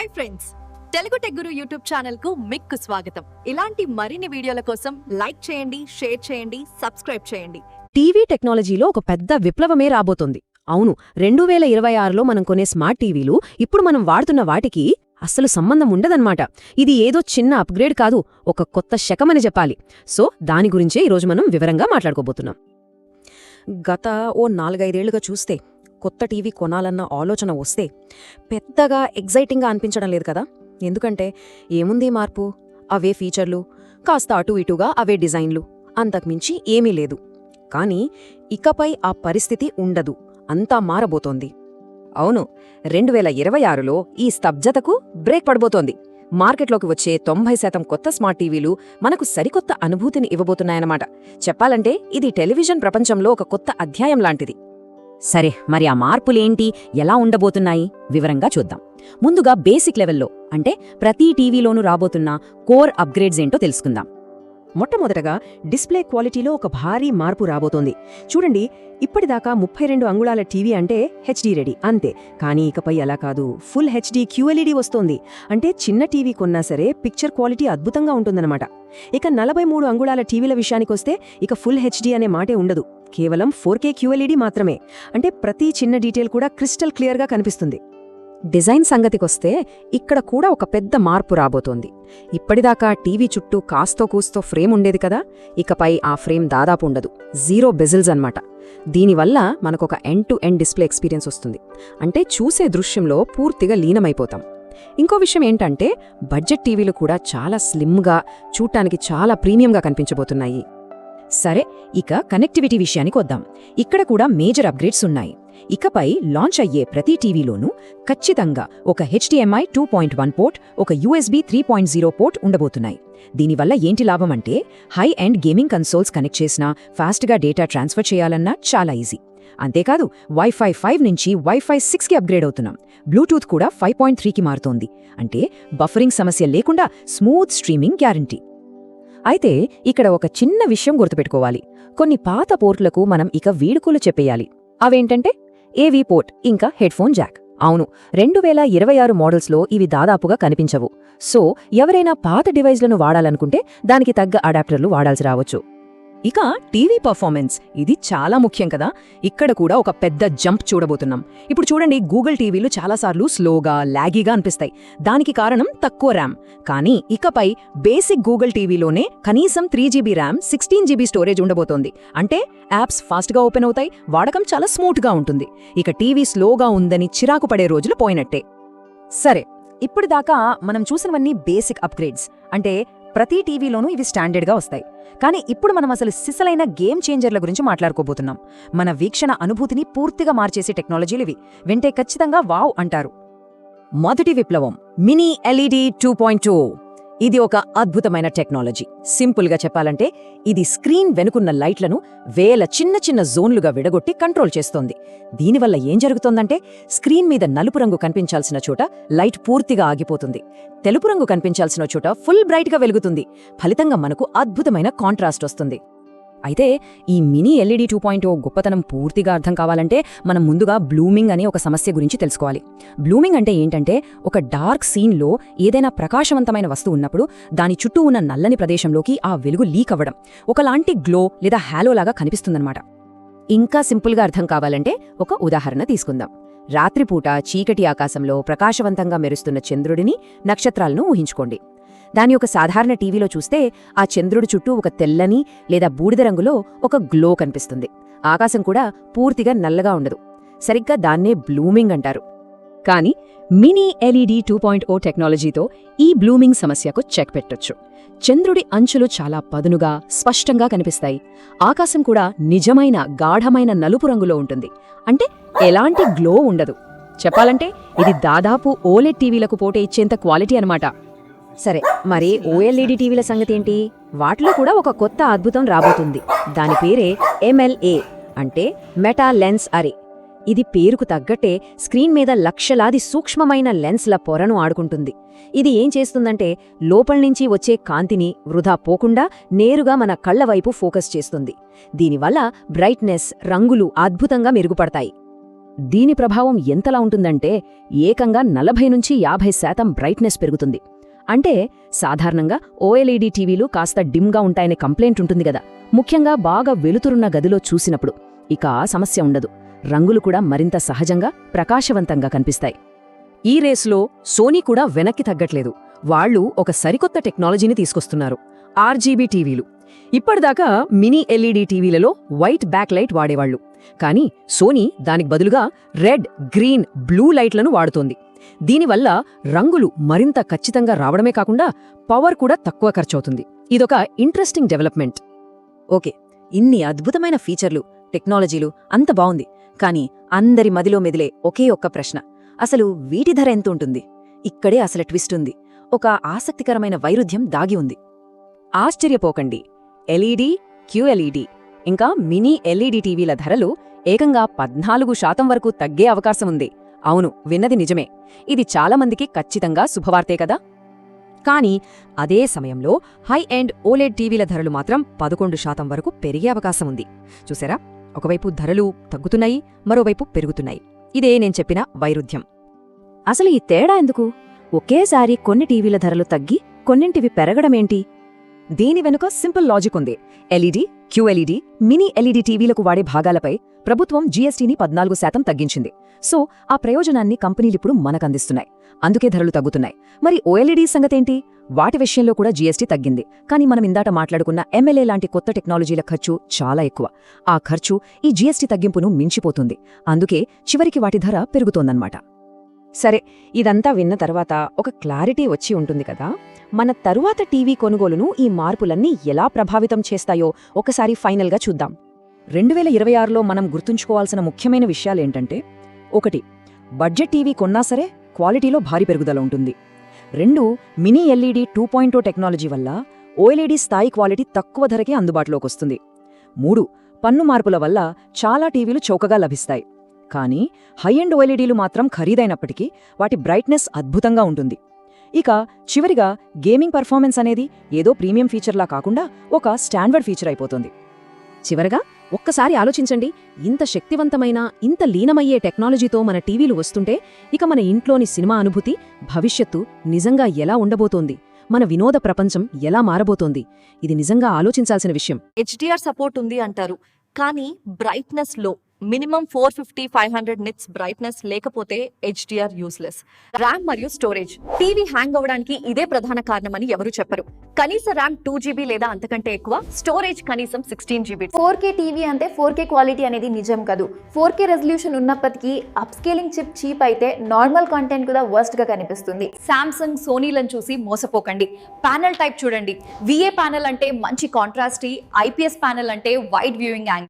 Hi friends Telugu tech guru YouTube ఛానల్కు మిక్కు స్వాగతం. ఇలాంటి మరిన్ని వీడియోల కోసం లైక్ చేయండి షేర్ చేయండి సబ్స్క్రైబ్ చేయండి. టీవీ టెక్నాలజీలో ఒక పెద్ద విప్లవమే రాబోతోంది. అవును రెండు వేల ఇరవై ఆరులో మనం కొనే స్మార్ట్ టీవీలు ఇప్పుడు మనం వాడుతున్న వాటికి అస్సలు సంబంధం ఉండదన్నమాట. ఇది ఏదో చిన్న అప్గ్రేడ్ కాదు ఒక కొత్త శకమని చెప్పాలి. సో దాని గురించే ఈరోజు మనం వివరంగా మాట్లాడుకోబోతున్నాం. గత ఓ నాలుగైదేళ్ళుగా చూస్తే కొత్త టీవీ కొనాలన్న ఆలోచన వస్తే పెద్దగా ఎగ్జైటింగ్గా అనిపించడం లేదు కదా? ఎందుకంటే ఏముంది మార్పు? అవే ఫీచర్లు కాస్త అటు ఇటుగా అవే డిజైన్లు. అంతకుమించి ఏమీ లేదు. కానీ ఇకపై ఆ పరిస్థితి ఉండదు. అంతా మారబోతోంది. అవును రెండు వేల ఇరవై ఆరులో ఈ స్తబ్జతకు బ్రేక్ పడబోతోంది. మార్కెట్లోకి వచ్చే తొంభై శాతం కొత్త స్మార్ట్ టీవీలు మనకు సరికొత్త అనుభూతిని ఇవ్వబోతున్నాయన్నమాట. చెప్పాలంటే ఇది టెలివిజన్ ప్రపంచంలో ఒక కొత్త అధ్యాయం లాంటిది. సరే మరి ఆ మార్పులేంటి? ఎలా ఉండబోతున్నాయి? వివరంగా చూద్దాం. ముందుగా బేసిక్ లెవెల్లో అంటే ప్రతి టీవీలోనూ రాబోతున్న కోర్ అప్గ్రేడ్స్ ఏంటో తెలుసుకుందాం. మొట్టమొదటగా డిస్ప్లే క్వాలిటీలో ఒక భారీ మార్పు రాబోతోంది. చూడండి ఇప్పటిదాకా ముప్పై రెండు అంగుళాల టీవీ అంటే హెచ్డీ రెడీ అంతే. కానీ ఇకపై అలా కాదు. ఫుల్ హెచ్డీ క్యూఎల్ఈడి వస్తోంది. అంటే చిన్న టీవీ కొన్నా సరే పిక్చర్ క్వాలిటీ అద్భుతంగా ఉంటుందన్నమాట. ఇక నలభై మూడు అంగుళాల టీవీల విషయానికొస్తే ఇక ఫుల్ హెచ్డీ అనే మాటే ఉండదు. కేవలం ఫోర్ కే క్యూఎల్ఈడి మాత్రమే. అంటే ప్రతి చిన్న డీటెయిల్ కూడా క్రిస్టల్ క్లియర్గా కనిపిస్తుంది. డిజైన్ సంగతికొస్తే ఇక్కడ కూడా ఒక పెద్ద మార్పు రాబోతోంది. ఇప్పటిదాకా టీవీ చుట్టూ కాస్తో కూస్తో ఫ్రేమ్ ఉండేది కదా ఇకపై ఆ ఫ్రేమ్ దాదాపు ఉండదు. జీరో బెజిల్స్ అన్నమాట. దీనివల్ల మనకొక end to end display experience వస్తుంది. అంటే చూసే దృశ్యంలో పూర్తిగా లీనమైపోతాం. ఇంకో విషయం ఏంటంటే బడ్జెట్ టీవీలు కూడా చాలా స్లిమ్గా చూడటానికి చాలా ప్రీమియంగా కనిపించబోతున్నాయి. సరే ఇక కనెక్టివిటీ విషయానికి వద్దాం. ఇక్కడ కూడా మేజర్ అప్గ్రేడ్స్ ఉన్నాయి. ఇకపై లాంచ్ అయ్యే ప్రతి టీవీలోనూ ఖచ్చితంగా ఒక HDMI two point one port ఒక USB three point zero port ఉండబోతున్నాయి. దీనివల్ల ఏంటి లాభం అంటే high end gaming consoles connect చేసినా ఫాస్ట్గా డేటా ట్రాన్స్ఫర్ చేయాలన్నా చాలా ఈజీ. అంతేకాదు వైఫై ఫైవ్ నుంచి వైఫై సిక్స్కి అప్గ్రేడ్ అవుతున్నాం. బ్లూటూత్ కూడా ఫైవ్ పాయింట్ త్రీకి మారుతోంది. అంటే బఫరింగ్ సమస్య లేకుండా స్మూత్ స్ట్రీమింగ్ గ్యారంటీ. అయితే ఇక్కడ ఒక చిన్న విషయం గుర్తుపెట్టుకోవాలి. కొన్ని పాత పోర్ట్లకు మనం ఇక వీడుకోలు చెప్పేయాలి. అవేంటంటే ఏవీ పోర్ట్ ఇంకా హెడ్ఫోన్ జాక్. అవును రెండు వేల ఇరవై ఆరు మోడల్స్లో ఇవి దాదాపుగా కనిపించవు. సో ఎవరైనా పాత డివైజ్లను వాడాలనుకుంటే దానికి తగ్గ అడాప్టర్లు వాడాల్సి రావచ్చు. ఇక టీవీ పర్ఫార్మెన్స్. ఇది చాలా ముఖ్యం కదా. ఇక్కడ కూడా ఒక పెద్ద జంప్ చూడబోతున్నాం. ఇప్పుడు చూడండి గూగుల్ టీవీలు చాలాసార్లు స్లోగా లాగీగా అనిపిస్తాయి. దానికి కారణం తక్కువ ర్యామ్. కానీ ఇకపై బేసిక్ గూగుల్ టీవీలోనే కనీసం three GB RAM sixteen GB storage ఉండబోతోంది. అంటే యాప్స్ ఫాస్ట్గా ఓపెన్ అవుతాయి వాడకం చాలా స్మూత్గా ఉంటుంది. ఇక టీవీ స్లోగా ఉందని చిరాకు పడే రోజులు పోయినట్టే. సరే ఇప్పటిదాకా మనం చూసినవన్నీ బేసిక్ అప్గ్రేడ్స్. అంటే ప్రతి టీవీలోనూ ఇవి స్టాండర్డ్గా వస్తాయి. కానీ ఇప్పుడు మనం అసలు సిసలైన గేమ్ చేంజర్ల గురించి మాట్లాడుకోబోతున్నాం. మన వీక్షణ అనుభూతిని పూర్తిగా మార్చేసే టెక్నాలజీలు ఇవి. వింటే ఖచ్చితంగా వావ్ అంటారు. మొదటి విప్లవం mini LED two point two ఇది ఒక అద్భుతమైన టెక్నాలజీ. సింపుల్గా చెప్పాలంటే ఇది స్క్రీన్ వెనుకున్న లైట్లను వేల చిన్న చిన్న జోన్లుగా విడగొట్టి కంట్రోల్ చేస్తోంది. దీనివల్ల ఏం జరుగుతోందంటే స్క్రీన్ మీద నలుపు రంగు కనిపించాల్సిన చోట లైట్ పూర్తిగా ఆగిపోతుంది. తెలుపు రంగు కనిపించాల్సిన చోట ఫుల్ బ్రైట్గా వెలుగుతుంది. ఫలితంగా మనకు అద్భుతమైన కాంట్రాస్ట్ వస్తుంది. అయితే ఈ mini LED two point O గొప్పతనం పూర్తిగా అర్థం కావాలంటే మనం ముందుగా బ్లూమింగ్ అనే ఒక సమస్య గురించి తెలుసుకోవాలి. బ్లూమింగ్ అంటే ఏంటంటే ఒక డార్క్ సీన్లో ఏదైనా ప్రకాశవంతమైన వస్తువు ఉన్నప్పుడు దాని చుట్టూ ఉన్న నల్లని ప్రదేశంలోకి ఆ వెలుగు లీక్ అవ్వడం ఒకలాంటి గ్లో లేదా హ్యాలోలాగా కనిపిస్తుందన్నమాట. ఇంకా సింపుల్గా అర్థం కావాలంటే ఒక ఉదాహరణ తీసుకుందాం. రాత్రిపూట చీకటి ఆకాశంలో ప్రకాశవంతంగా మెరుస్తున్న చంద్రుడిని నక్షత్రాలను ఊహించుకోండి. దాని ఒక సాధారణ టీవీలో చూస్తే ఆ చంద్రుడి చుట్టూ ఒక తెల్లని లేదా బూడిద రంగులో ఒక గ్లో కనిపిస్తుంది. ఆకాశం కూడా పూర్తిగా నల్లగా ఉండదు. సరిగ్గా దాన్నే బ్లూమింగ్ అంటారు. కానీ mini LED two point O టెక్నాలజీతో ఈ బ్లూమింగ్ సమస్యకు చెక్ పెట్టొచ్చు. చంద్రుడి అంచులు చాలా పదునుగా స్పష్టంగా కనిపిస్తాయి. ఆకాశం కూడా నిజమైన గాఢమైన నలుపు రంగులో ఉంటుంది. అంటే ఎలాంటి గ్లో ఉండదు. చెప్పాలంటే ఇది దాదాపు ఓలెడ్ టీవీలకు పోటే ఇచ్చేంత క్వాలిటీ అనమాట సరే మరి ఓఎల్ఈడి టీవీల సంగతి ఏంటి వాటిలో కూడా ఒక కొత్త అద్భుతం రాబోతుంది. దాని పేరే ఎంఎల్ఏ అంటే మెటా లెన్స్ అరే. ఇది పేరుకు తగ్గట్టే స్క్రీన్ మీద లక్షలాది సూక్ష్మమైన లెన్స్ల పొరను ఆడుకుంటుంది. ఇది ఏం చేస్తుందంటే లోపల్నుంచి వచ్చే కాంతిని వృధా పోకుండా నేరుగా మన కళ్ళ వైపు ఫోకస్ చేస్తుంది. దీనివల్ల బ్రైట్నెస్ రంగులు అద్భుతంగా మెరుగుపడతాయి. దీని ప్రభావం ఎంతలా ఉంటుందంటే ఏకంగా నలభై నుంచి యాభై శాతం బ్రైట్నెస్ పెరుగుతుంది. అంటే సాధారణంగా ఓఎల్ఈడి టీవీలు కాస్త డిమ్గా ఉంటాయనే కంప్లైంట్ ఉంటుంది కదా ముఖ్యంగా బాగా వెలుతురున్న గదిలో చూసినప్పుడు ఇక సమస్య ఉండదు. రంగులు కూడా మరింత సహజంగా ప్రకాశవంతంగా కనిపిస్తాయి. ఈ రేసులో సోనీ కూడా వెనక్కి తగ్గట్లేదు. వాళ్ళు ఒక సరికొత్త టెక్నాలజీని తీసుకొస్తున్నారు. ఆర్జీబీ టీవీలు. ఇప్పటిదాకా మినీ ఎల్ఈడి టీవీలలో వైట్ బ్యాక్ లైట్ వాడేవాళ్ళు కానీ సోనీ దానికి బదులుగా రెడ్ గ్రీన్ బ్లూ లైట్లను వాడుతోంది. దీనివల్ల రంగులు మరింత ఖచ్చితంగా రావడమే కాకుండా పవర్ కూడా తక్కువ ఖర్చవుతుంది. ఇదొక ఇంట్రెస్టింగ్ డెవలప్మెంట్ ఓకే ఇన్ని అద్భుతమైన ఫీచర్లు టెక్నాలజీలు అంత బావుంది. కానీ అందరి మదిలో మెదిలే ఒకే ఒక్క ప్రశ్న. అసలు వీటి ధర ఎంత ఉంటుంది? ఇక్కడే అసలు ట్విస్ట్ ఉంది. ఒక ఆసక్తికరమైన వైరుధ్యం దాగి ఉంది. ఆశ్చర్యపోకండి. LED QLED. ఇంకా మినీ ఎల్ఈడి టీవీల ధరలు ఏకంగా పద్నాలుగు శాతం వరకు తగ్గే అవకాశం ఉంది. అవును విన్నది నిజమే. ఇది చాలామందికి ఖచ్చితంగా శుభవార్తే కదా? కానీ అదే సమయంలో హై ఎండ్ ఓలెడ్ టీవీల ధరలు మాత్రం పదకొండు శాతం వరకు పెరిగే అవకాశం ఉంది. చూసారా? ఒకవైపు ధరలు తగ్గుతున్నాయి మరోవైపు పెరుగుతున్నాయి. ఇదే నేను చెప్పిన వైరుధ్యం. అసలు ఈ తేడా ఎందుకు? ఒకేసారి కొన్ని టీవీల ధరలు తగ్గి కొన్నింటివి పెరగడమేంటి? దీని వెనుక సింపుల్ లాజిక్ ఉంది. ఎల్ఈడి క్యూఎల్ఈడి మినీ ఎల్ఈడి టీవీలకు వాడే భాగాలపై ప్రభుత్వం జీఎస్టీని పద్నాలుగు శాతం తగ్గించింది. సో ఆ ప్రయోజనాన్ని కంపెనీలిప్పుడు మనకందిస్తున్నాయి. అందుకే ధరలు తగ్గుతున్నాయి. మరి ఓఎల్ఈడి సంగతేంటి? వాటి విషయంలో కూడా జీఎస్టీ తగ్గింది. కానీ మనం ఇందాట మాట్లాడుకున్న ఎమ్మెల్యే లాంటి కొత్త టెక్నాలజీల ఖర్చు చాలా ఎక్కువ. ఆ ఖర్చు ఈ జీఎస్టీ తగ్గింపును మించిపోతుంది. అందుకే చివరికి వాటి ధర పెరుగుతోందన్నమాట. సరే ఇదంతా విన్న తర్వాత ఒక క్లారిటీ వచ్చి ఉంటుంది కదా? మన తరువాత టీవీ కొనుగోలును ఈ మార్పులన్నీ ఎలా ప్రభావితం చేస్తాయో ఒకసారి ఫైనల్గా చూద్దాం. రెండు వేల ఇరవై ఆరులో మనం గుర్తుంచుకోవాల్సిన ముఖ్యమైన విషయాలేంటంటే ఒకటి బడ్జెట్ టీవీ కొన్నా సరే క్వాలిటీలో భారీ పెరుగుదల ఉంటుంది. రెండు mini LED two point technology వల్ల ఓఎల్ఈడి స్థాయి క్వాలిటీ తక్కువ ధరకే అందుబాటులోకి వస్తుంది. మూడు పన్ను మార్పుల వల్ల చాలా టీవీలు చౌకగా లభిస్తాయి. కానీ హై అండ్ ఓఎల్ఈడీలు మాత్రం ఖరీదైనప్పటికీ వాటి బ్రైట్నెస్ అద్భుతంగా ఉంటుంది. ఇక చివరిగా గేమింగ్ పర్ఫార్మెన్స్ అనేది ఏదో ప్రీమియం ఫీచర్లా కాకుండా ఒక స్టాండర్డ్ ఫీచర్ అయిపోతుంది. చివరగా ఒక్కసారి ఆలోచించండి ఇంత శక్తివంతమైన ఇంత లీనమయ్యే టెక్నాలజీతో మన టీవీలు వస్తుంటే ఇక మన ఇంట్లోని సినిమా అనుభూతి భవిష్యత్తు నిజంగా ఎలా ఉండబోతోంది మన వినోద ప్రపంచం ఎలా మారబోతోంది ఇది నిజంగా ఆలోచించాల్సిన విషయం. హెచ్డిఆర్ సపోర్ట్ ఉంది అంటారు కానీ బ్రైట్నెస్లో minimum four fifty five hundred nits brightness లేకపోతే హెచ్డిఆర్ యూస్లెస్. ర్యామ్ మరియు స్టోరేజ్. టీవీ హ్యాంగ్ అవ్వడానికి ఇదే ప్రధాన కారణమని ఎవరు చెప్పరు. కనీస ర్యామ్ టూ జీబీ లేదా అంతకంటే ఎక్కువ స్టోరేజ్ కనీసం sixteen GB. Four K TV అంటే ఫోర్ కే క్వాలిటీ అనేది నిజం కాదు. ఫోర్ కే రెజల్యూషన్ ఉన్నప్పటికీ అప్స్కేలింగ్ చిప్ చీప్ అయితే నార్మల్ కంటెంట్ కూడా వర్స్ట్గా కనిపిస్తుంది. శాంసంగ్ సోనీలను చూసి మోసపోకండి. ప్యానెల్ టైప్ చూడండి. విఏ ప్యానెల్ అంటే మంచి కాంట్రాస్ట్ ఐపీఎస్ ప్యానెల్ అంటే వైడ్ వ్యూయింగ్ యాంగిల్.